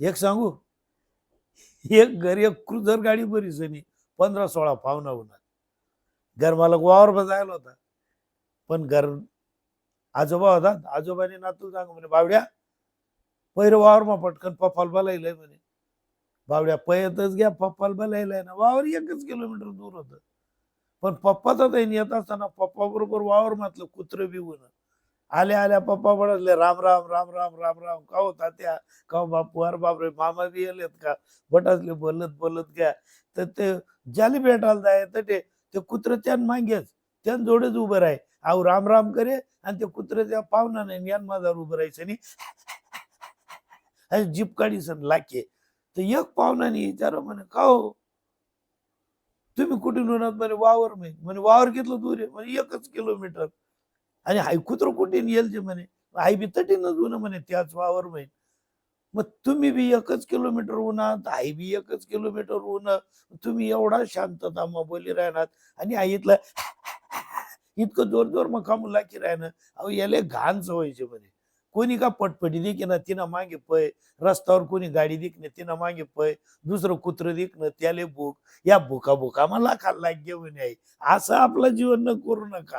एक सांगू? एक घर एक क्रुझर गाडी बरीच आणि पंधरा सोळा पाहुणा होणार घर मला वावर बजायला होता. पण घर आजोबा होता आजोबाने नातू सांग म्हणे बावड्या पहिरं वावरमा पटकन पप्पाला बलायलाय म्हणे. बावड्या पयतच घ्या पप्पाला बलायलाय ना. वावर एकच किलोमीटर दूर होत. पण पप्पाचा येत असताना पप्पा बरोबर वावर मातलं कुत्र बिवून आल्या आल्या पप्पा म्हणाले राम राम राम राम राम राम का हो तात्या? का हो बापू? अरे बापरे मामा बी येलेत का? बटासले बोलत बोलत घ्या. तर ते ज्याला भेटायला जाय तर ते ते कुत्र त्यान मागेच. त्यान जोडेच उभं राहे अहो राम राम करे. आणि ते कुत्र त्या पाहुणा नाही यान माझ्यावर उभं राहायचं आणि आणि जीप काढी सन लाके तर एक पाहुणाने विचार म्हणे का हो? तुम्ही कुठून होणार म्हणे वावर. म्हणे म्हणे वावर घेतलं दूर आहे म्हणे एकच किलोमीटर. आणि हाय कुत्र कुठे येल जे म्हणे? आई बी तटीनच ऊन म्हणे त्याच वावर म्हणे. मग तुम्ही बी एकच किलोमीटर उन्हात आई बी एकच किलोमीटर ऊन तुम्ही एवढा शांतता मोबाईल बोली राहणार. आणि आईतलं इतकं जोर जोर मग कामून की राहणं. अहो याले घाण सवयचे म्हणे. कोणी का पटपटी दिकी ना तिनं मागे पय रस्त्यावर कोणी गाडी दिकणे तिनं मागे पय दुसरं कुत्र दिकणं त्याले भूक. या भुका भुका मला खाल्ला घेऊन आई. असं आपलं जीवन न करू नका.